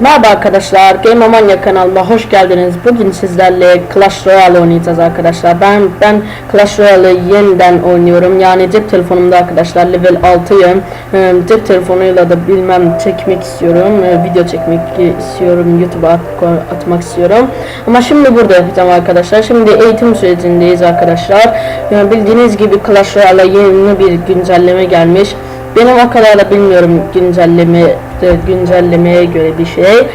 Merhaba arkadaşlar, Game Mania kanalıma hoş geldiniz. Bugün sizlerle Clash Royale oynayacağız arkadaşlar. Ben ben Clash Royale'ı yeniden oynuyorum. Yani cep telefonumda arkadaşlar level 6'yım. Ee, cep telefonuyla da bilmem çekmek istiyorum. Ee, video çekmek istiyorum. YouTube'a at- atmak istiyorum. Ama şimdi burada yapacağım arkadaşlar. Şimdi eğitim sürecindeyiz arkadaşlar. Bildiğiniz gibi Clash Royale'a yeni bir güncelleme gelmiş. Benim o kadar da bilmiyorum güncelleme de güncellemeye göre bir şey.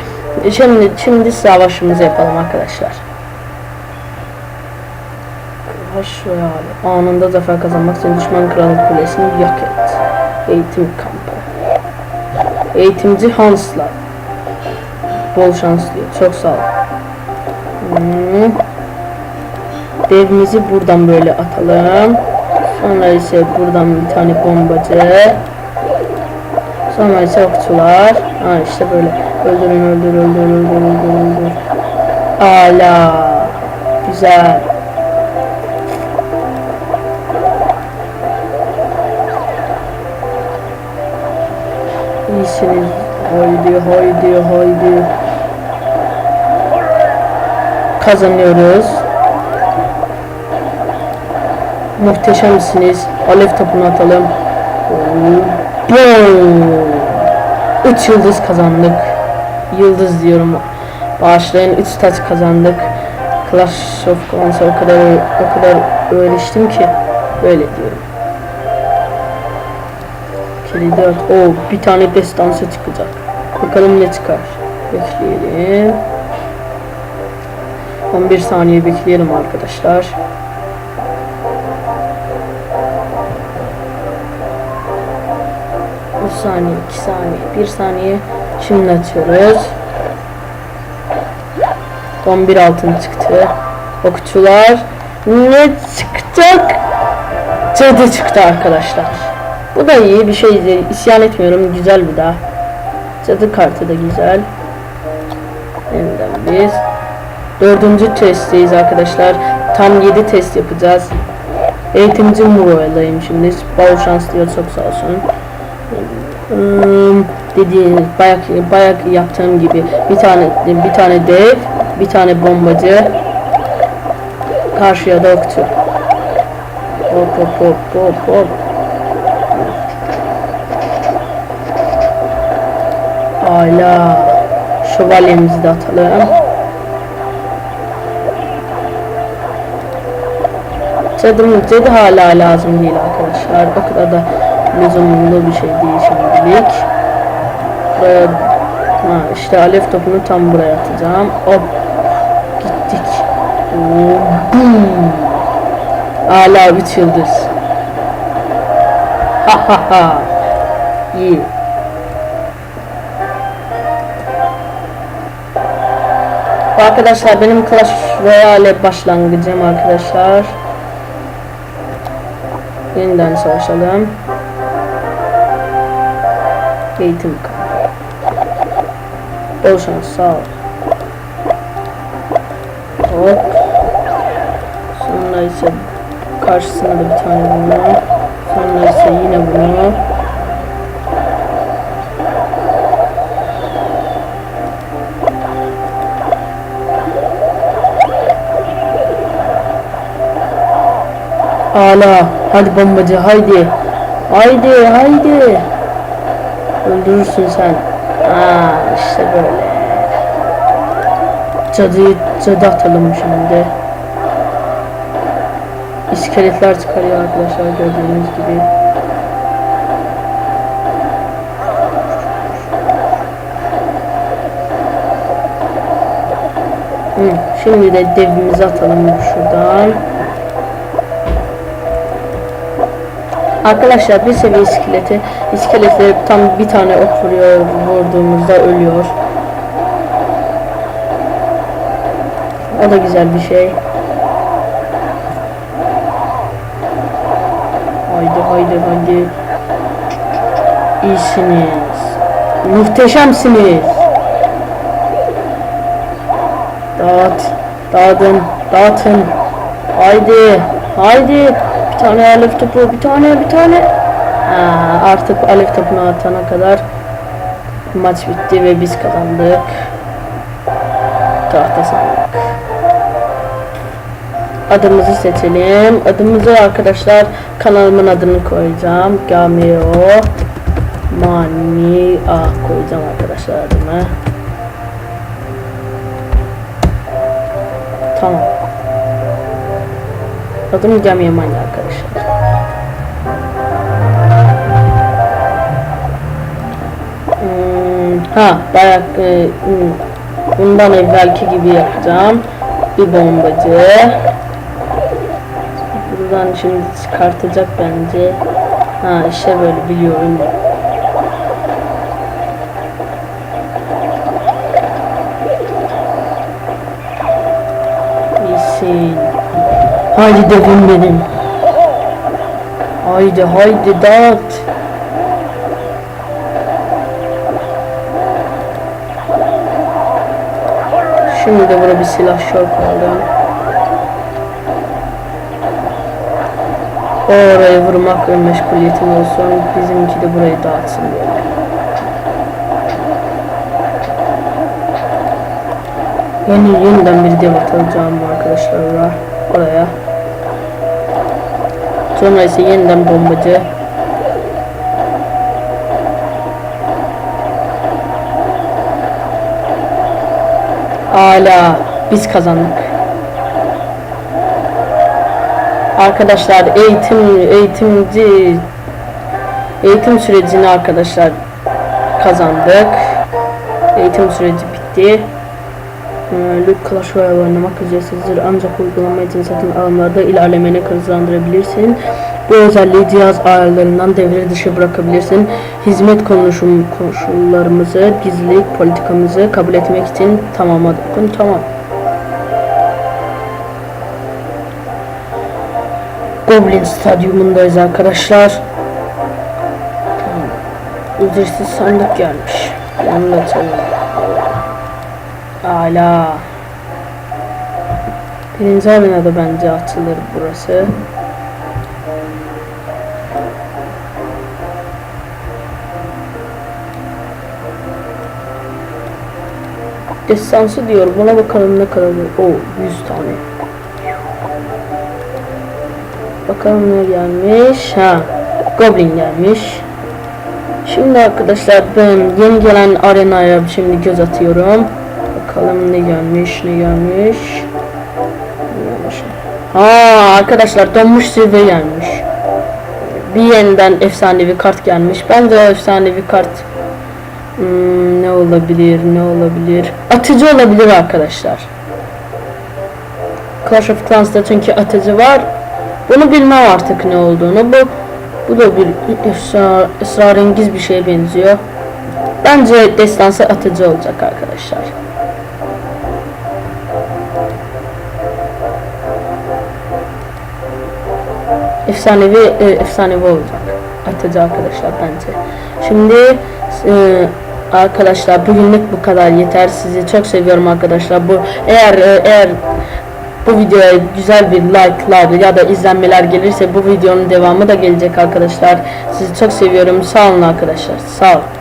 Şimdi şimdi savaşımızı yapalım arkadaşlar. Royale. Anında zafer kazanmak için düşman krallık kulesini yok et. Eğitim kampı. Eğitimci Hans'la. Bol şans diyor. Çok sağ ol. Hmm. Devimizi buradan böyle atalım. Sonra ise buradan bir tane bombacı. Sonra ise okçular. Ha işte böyle. Öldürün öldür öldür öldür öldür öldür. Ala. Güzel. İyisiniz. Haydi haydi haydi. Kazanıyoruz. Muhteşemsiniz. Alev topunu atalım. Boom. 3 yıldız kazandık. Yıldız diyorum. Bağışlayın 3 taç kazandık. Clash of Clans'a o kadar o kadar öğreniştim ki böyle diyorum. Kilidi at. Oo, bir tane destansı çıkacak. Bakalım ne çıkar. Bekleyelim. 11 saniye bekleyelim arkadaşlar. Saniye, iki saniye, bir saniye. Şimdi açıyoruz. 11 altın çıktı. Okçular. Ne çıkacak? Cadı çıktı arkadaşlar. Bu da iyi bir şeydi. İsyan etmiyorum. Güzel bir daha. Cadı kartı da güzel. Yeniden biz. Dördüncü testteyiz arkadaşlar. Tam 7 test yapacağız. Eğitimci Muro'dayım şimdi. Bol şans diyor çok sağ olsun. Hmm, dediğiniz bayak bayak yaptığım gibi bir tane bir tane dev, bir tane bombacı, karşıya da okçu. Hop hop hop hop hop. Hala şövalyemizi de atalım. Cadım, cadı hala lazım değil arkadaşlar. O kadar da lüzumlu bir şey değil şimdilik. Buraya ha, işte alev topunu tam buraya atacağım. Hop gittik. Boom. Hala 3 yıldız. Ha ha ha. İyi. Arkadaşlar benim Clash Royale başlangıcım arkadaşlar. Yeniden savaşalım. Eğitim. Bol şans sağ. Hop. Sonra ise karşısına da bir tane bunu. Sonra ise yine bunu. Hala. Hadi bombacı haydi. Haydi haydi. Öldürürsün sen. Aa işte böyle. Cadıyı cadı atalım şimdi. İskeletler çıkarıyor arkadaşlar gördüğünüz gibi. Hı, şimdi de devimizi atalım şuradan. Arkadaşlar bir seviye iskeleti iskeletleri tam bir tane ok vuruyor vurduğumuzda ölüyor. O da güzel bir şey. Haydi haydi haydi. İyisiniz. Muhteşemsiniz. Dağıt. Dağıtın. Dağıtın. Haydi. Haydi. Tane alev topu. Bir tane bir tane. Ha, artık alev topunu atana kadar Maç bitti ve biz kazandık. Tahta sandık. Adımızı seçelim. Adımızı arkadaşlar kanalımın adını koyacağım. Gameo Mani ah koyacağım arkadaşlar adımı. Tamam. Adım Gameo Mani arkadaşlar. Hmm, ha dayak e, hmm, bundan evvelki gibi yapacağım. Bir bombacı. Buradan şimdi çıkartacak bence. Ha işte böyle biliyorum. Haydi devim benim. Haydi haydi dağıt. Şimdi de burada bir silah aldım. O orayı vurmak ve meşguliyetim olsun. Bizimki de burayı dağıtsın böyle. Yeni yeniden bir dev atacağım arkadaşlar oraya. Sonra ise yeniden bombacı. Hala biz kazandık. Arkadaşlar eğitim eğitimci eğitim sürecini arkadaşlar kazandık. Eğitim süreci bitti. Luke Clash Royale oynamak ücretsizdir ancak uygulama için satın alımlarda ilerlemeni hızlandırabilirsin. Bu özelliği cihaz ayarlarından devre dışı bırakabilirsin. Hizmet konuşum koşullarımızı, gizlilik politikamızı kabul etmek için tamamladık. Tamam. Goblin Stadyumundayız arkadaşlar. Ücretsiz sandık gelmiş. Anlatalım. Hala. Birinci arenada bence açılır burası. Destansı diyor. Buna bakalım ne kadar. O 100 tane. Bakalım ne gelmiş. Ha. Goblin gelmiş. Şimdi arkadaşlar ben yeni gelen arenaya şimdi göz atıyorum. Bakalım ne gelmiş ne gelmiş. Ha arkadaşlar donmuş zirve gelmiş. Bir yeniden efsanevi kart gelmiş. Bence o efsanevi kart hmm, ne olabilir ne olabilir. Atıcı olabilir arkadaşlar. Clash of Clans'ta çünkü atıcı var. Bunu bilmem artık ne olduğunu. Bu bu da bir esra, esrarengiz bir şeye benziyor. Bence destansı atıcı olacak arkadaşlar. Efsanevi e, efsanevi olacak. Atıcı arkadaşlar bence. Şimdi e, arkadaşlar bugünlük bu kadar yeter. Sizi çok seviyorum arkadaşlar. Bu eğer e, eğer bu videoya güzel bir like'lar ya da izlenmeler gelirse bu videonun devamı da gelecek arkadaşlar. Sizi çok seviyorum. Sağ olun arkadaşlar. Sağ olun.